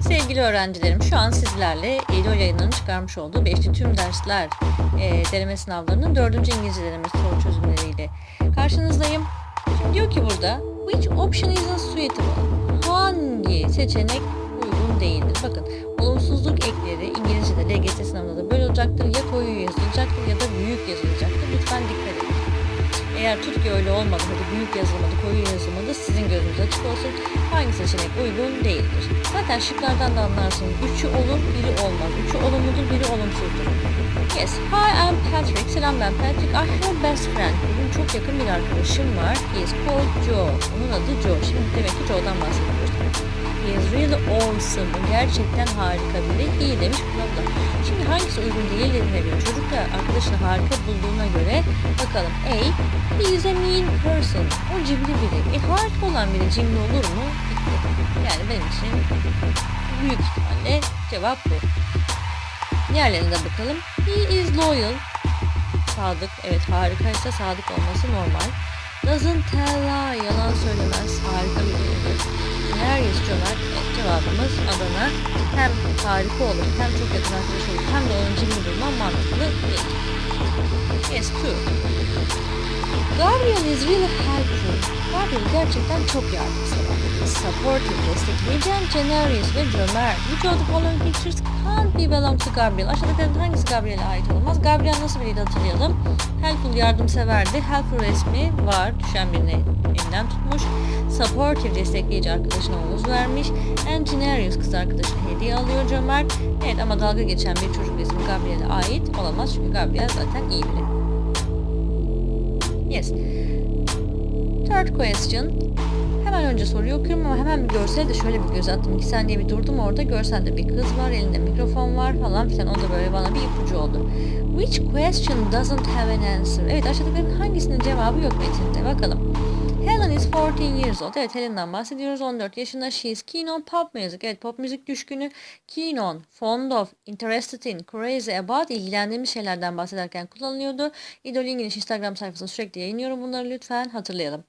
Sevgili öğrencilerim şu an sizlerle Eylül yayınlarının çıkarmış olduğu Beşli Tüm Dersler e, deneme sınavlarının 4. İngilizce denemesi soru çözümleriyle karşınızdayım. Şimdi diyor ki burada Which option isn't suitable? Hangi seçenek uygun değildir? Bakın Eğer ki öyle olmadı, hadi büyük yazılmadı, koyu yazılmadı, sizin gözünüz açık olsun. Hangi seçenek uygun değildir? Zaten şıklardan da anlarsınız. Üçü olur, biri olmaz. Üçü olumludur, biri olumsuzdur. Yes, hi I'm Patrick. Selam ben Patrick. I have best friend. Benim çok yakın bir arkadaşım var. He is called Joe. Onun adı Joe. Şimdi demek ki Joe'dan bahsediyoruz. He is really awesome. Gerçekten harika biri. İyi demiş buna. Hangisi uygun değil dediğine göre çocuk da arkadaşını harika bulduğuna göre bakalım. A. He is a mean person. O cimri biri. E harika olan biri cimri olur mu? Bitti. Yani benim için büyük ihtimalle cevap bu. Diğerlerine de bakalım. He is loyal. Sadık. Evet harikaysa sadık olması normal. Doesn't tell lie. Yalan söylemez. Harika bir biridir. Cömert. Evet, cevabımız Adana. Hem harika olur hem çok yakın arkadaş olur hem de cimri bulmam mantıklı değil. Yes, true. Gabriel is really helpful. Gabriel gerçekten çok yardımsever. Supportive, destekleyici, generous ve cömert. Which of the following pictures can't be belong to Gabriel? Aşağıdakilerden hangisi Gabriel'e ait olamaz? Gabriel nasıl biriydi hatırlayalım. Helpful yardımseverdi. Helpful resmi var. Düşen birini elinden tutmuş. Supportive destekleyici arkadaşına omuz vermiş. And generous kız arkadaşına hediye alıyor cömert. Evet ama dalga geçen bir çocuk resmi Gabriel'e ait olamaz. Çünkü Gabriel zaten iyi biri. Yes. Third question. Hemen önce soruyu okuyorum ama hemen bir görsel de şöyle bir göz attım. İki saniye bir durdum orada. Görselde bir kız var, elinde mikrofon var falan filan. O da böyle bana bir ipucu oldu. Which question doesn't have an answer? Evet aşağıdakilerin hangisinin cevabı yok metinde? Bakalım. Helen is 14 years old. Evet Helen'dan bahsediyoruz. 14 yaşında. She is keen on pop music. Evet pop müzik düşkünü. Keen on, fond of, interested in, crazy about ilgilendiğimiz şeylerden bahsederken kullanılıyordu. İdol İngiliz Instagram sayfasında sürekli yayınlıyorum bunları lütfen hatırlayalım.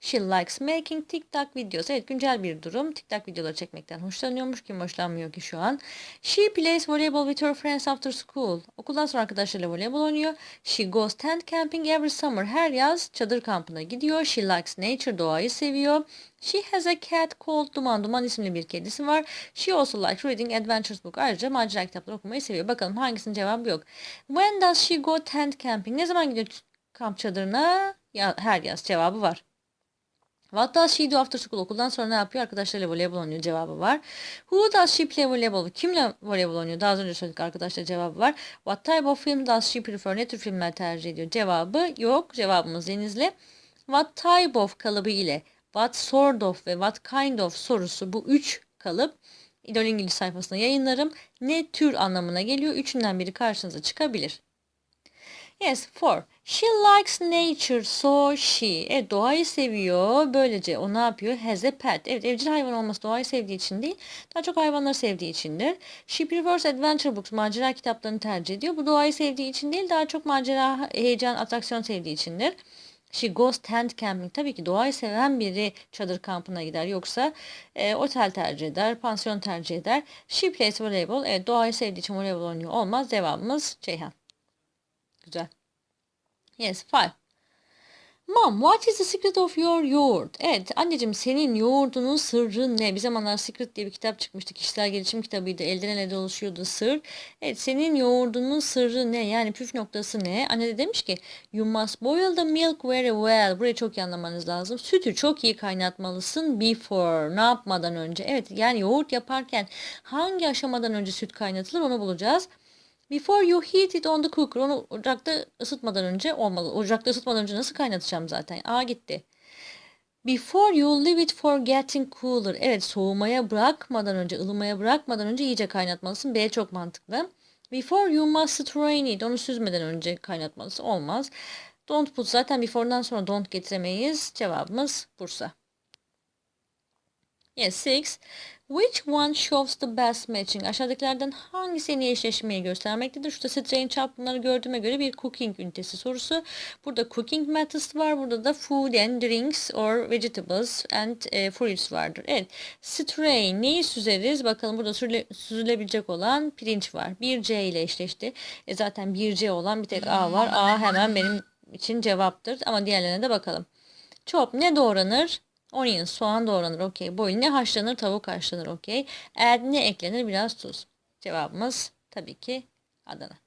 She likes making TikTok videos. Evet güncel bir durum. TikTok videoları çekmekten hoşlanıyormuş. Kim hoşlanmıyor ki şu an. She plays volleyball with her friends after school. Okuldan sonra arkadaşlarıyla voleybol oynuyor. She goes tent camping every summer. Her yaz çadır kampına gidiyor. She likes nature. Doğayı seviyor. She has a cat called Duman. Duman isimli bir kedisi var. She also likes reading adventures book. Ayrıca macera kitapları okumayı seviyor. Bakalım hangisinin cevabı yok. When does she go tent camping? Ne zaman gidiyor kamp çadırına? Ya, her yaz cevabı var. What does she do after school? Okuldan sonra ne yapıyor? Arkadaşlarıyla voleybol oynuyor cevabı var. Who does she play volleyball? Kimle voleybol oynuyor? Daha önce söyledik arkadaşlar cevabı var. What type of film does she prefer? Ne tür filmler tercih ediyor? Cevabı yok. Cevabımız Denizli. What type of kalıbı ile what sort of ve what kind of sorusu bu üç kalıp İdol İngiliz sayfasında yayınlarım. Ne tür anlamına geliyor? Üçünden biri karşınıza çıkabilir. Yes, four. She likes nature, so she. Evet, doğayı seviyor. Böylece o ne yapıyor? Has a pet. Evet, evcil hayvan olması doğayı sevdiği için değil, daha çok hayvanları sevdiği içindir. She prefers adventure books. Macera kitaplarını tercih ediyor. Bu doğayı sevdiği için değil, daha çok macera, heyecan, atraksiyon sevdiği içindir. She goes tent camping. Tabii ki doğayı seven biri çadır kampına gider. Yoksa e, otel tercih eder, pansiyon tercih eder. She plays volleyball. Evet, doğayı sevdiği için voleybol oynuyor. Olmaz. Devamımız Ceyhan. Güzel. Yes, five. Mom, what is the secret of your yoğurt? Evet, anneciğim senin yoğurdunun sırrı ne? Bir zamanlar Secret diye bir kitap çıkmıştı. Kişisel gelişim kitabıydı. Elden ele dolaşıyordu sır. Evet, senin yoğurdunun sırrı ne? Yani püf noktası ne? Anne de demiş ki, you must boil the milk very well. Burayı çok iyi anlamanız lazım. Sütü çok iyi kaynatmalısın before. Ne yapmadan önce? Evet, yani yoğurt yaparken hangi aşamadan önce süt kaynatılır onu bulacağız. Before you heat it on the cooker. Onu ocakta ısıtmadan önce olmalı. Ocakta ısıtmadan önce nasıl kaynatacağım zaten? A gitti. Before you leave it for getting cooler. Evet soğumaya bırakmadan önce, ılımaya bırakmadan önce iyice kaynatmalısın. B çok mantıklı. Before you must strain it. Onu süzmeden önce kaynatmalısın. Olmaz. Don't put zaten before'dan sonra don't getiremeyiz. Cevabımız Bursa. Yes, six. Which one shows the best matching? Aşağıdakilerden hangisi en iyi eşleşmeyi göstermektedir? Şurada strange chart bunları gördüğüme göre bir cooking ünitesi sorusu. Burada cooking methods var. Burada da food and drinks or vegetables and e, fruits vardır. Evet. Strain neyi süzeriz? Bakalım burada sürüle, süzülebilecek olan pirinç var. 1C ile eşleşti. E zaten 1C olan bir tek A var. A hemen benim için cevaptır. Ama diğerlerine de bakalım. Chop ne doğranır? Onion, soğan doğranır. Okey. Boil ne haşlanır? Tavuk haşlanır. Okey. Add ne eklenir? Biraz tuz. Cevabımız tabii ki Adana.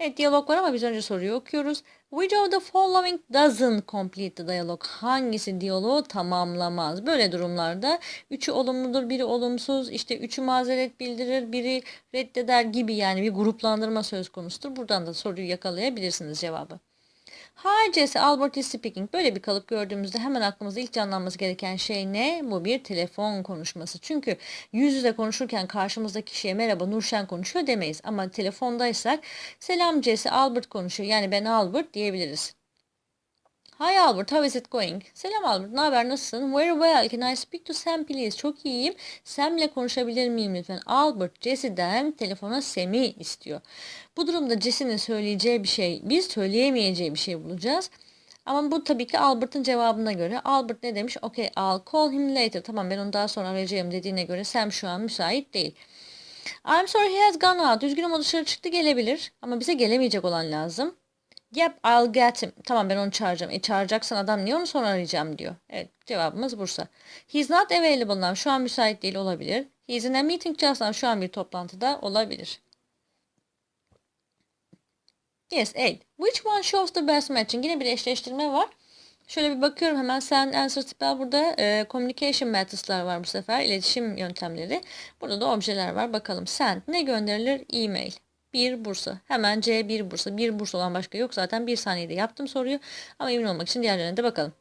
Evet diyalog var ama biz önce soruyu okuyoruz. Which of the following doesn't complete the dialogue? Hangisi diyaloğu tamamlamaz? Böyle durumlarda üçü olumludur, biri olumsuz, işte üçü mazeret bildirir, biri reddeder gibi yani bir gruplandırma söz konusudur. Buradan da soruyu yakalayabilirsiniz cevabı. Jesse, Albert is speaking. Böyle bir kalıp gördüğümüzde hemen aklımızda ilk canlanması gereken şey ne? Bu bir telefon konuşması. Çünkü yüz yüze konuşurken karşımızdaki kişiye merhaba Nurşen konuşuyor demeyiz. Ama telefondaysak selam Jesse, Albert konuşuyor. Yani ben Albert diyebiliriz. Hi Albert, how is it going? Selam Albert, ne haber, nasılsın? Very well, can I speak to Sam please? Çok iyiyim. Sam'le konuşabilir miyim lütfen? Albert, Jesse'den telefona Sam'i istiyor. Bu durumda Jesse'nin söyleyeceği bir şey, biz söyleyemeyeceği bir şey bulacağız. Ama bu tabii ki Albert'ın cevabına göre. Albert ne demiş? Okay, I'll call him later. Tamam ben onu daha sonra arayacağım dediğine göre Sam şu an müsait değil. I'm sorry he has gone out. Üzgünüm o dışarı çıktı gelebilir. Ama bize gelemeyecek olan lazım. Yep, I'll get him. Tamam ben onu çağıracağım. E çağıracaksan adam niye onu sonra arayacağım diyor. Evet cevabımız Bursa. He's not available now. Şu an müsait değil olabilir. He's in a meeting just now. Şu an bir toplantıda olabilir. Yes, eight. Which one shows the best matching? Yine bir eşleştirme var. Şöyle bir bakıyorum hemen sen answer spell burada e, communication methods'lar var bu sefer. iletişim yöntemleri. Burada da objeler var. Bakalım sen ne gönderilir? E-mail. Bir Bursa. Hemen C bir Bursa. Bir Bursa olan başka yok. Zaten bir saniyede yaptım soruyu. Ama emin olmak için diğerlerine de bakalım.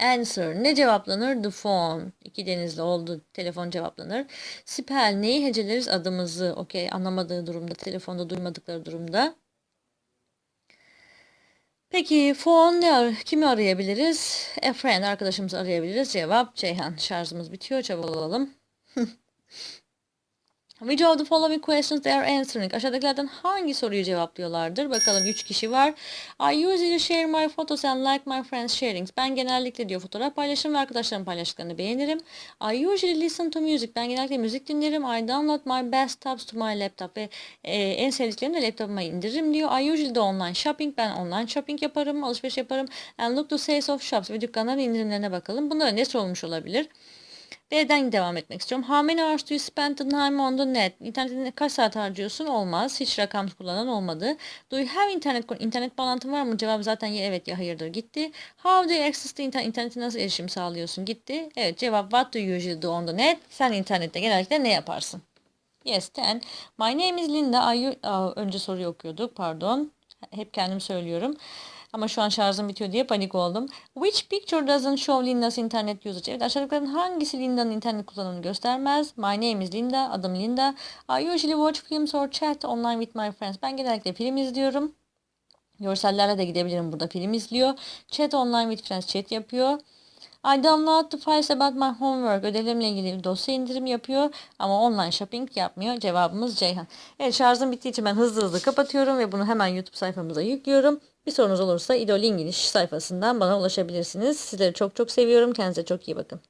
Answer. Ne cevaplanır? The phone. İki denizli oldu. Telefon cevaplanır. Spell. Neyi heceleriz? Adımızı. Okey. Anlamadığı durumda. Telefonda duymadıkları durumda. Peki phone ne kimi arayabiliriz? A friend. Arkadaşımızı arayabiliriz. Cevap Ceyhan. Şarjımız bitiyor. Çabuk olalım. Which of the following questions they are answering? Aşağıdakilerden hangi soruyu cevaplıyorlardır? Bakalım 3 kişi var. I usually share my photos and like my friends sharings. Ben genellikle diyor fotoğraf paylaşırım ve arkadaşlarım paylaştıklarını beğenirim. I usually listen to music. Ben genellikle müzik dinlerim. I download my best tabs to my laptop. Ve e, en sevdiklerimi de laptopuma indiririm diyor. I usually do online shopping. Ben online shopping yaparım, alışveriş yaparım. And look to sales of shops. Ve dükkanların indirimlerine bakalım. Bunlara ne sorulmuş olabilir? B'den devam etmek istiyorum. How many hours do you spend the time on the net? İnternette kaç saat harcıyorsun? Olmaz. Hiç rakam kullanan olmadı. Do you have internet? İnternet bağlantın var mı? Cevap zaten ya evet ya hayırdır. Gitti. How do you access the internet? İnternete nasıl erişim sağlıyorsun? Gitti. Evet cevap what do you usually do on the net? Sen internette genellikle ne yaparsın? Yes, ten. My name is Linda. Are you... Aa, önce soruyu okuyorduk. Pardon. Hep kendim söylüyorum. Ama şu an şarjım bitiyor diye panik oldum. Which picture doesn't show Linda's internet usage? Evet aşağıdakilerin hangisi Linda'nın internet kullanımını göstermez? My name is Linda. Adım Linda. I usually watch films or chat online with my friends. Ben genellikle film izliyorum. Görsellerle de gidebilirim burada film izliyor. Chat online with friends chat yapıyor. I download the files about my homework. Ödevlerimle ilgili dosya indirim yapıyor ama online shopping yapmıyor. Cevabımız Ceyhan. Evet şarjım bittiği için ben hızlı hızlı kapatıyorum ve bunu hemen YouTube sayfamıza yüklüyorum. Bir sorunuz olursa İdol İngiliz sayfasından bana ulaşabilirsiniz. Sizleri çok çok seviyorum. Kendinize çok iyi bakın.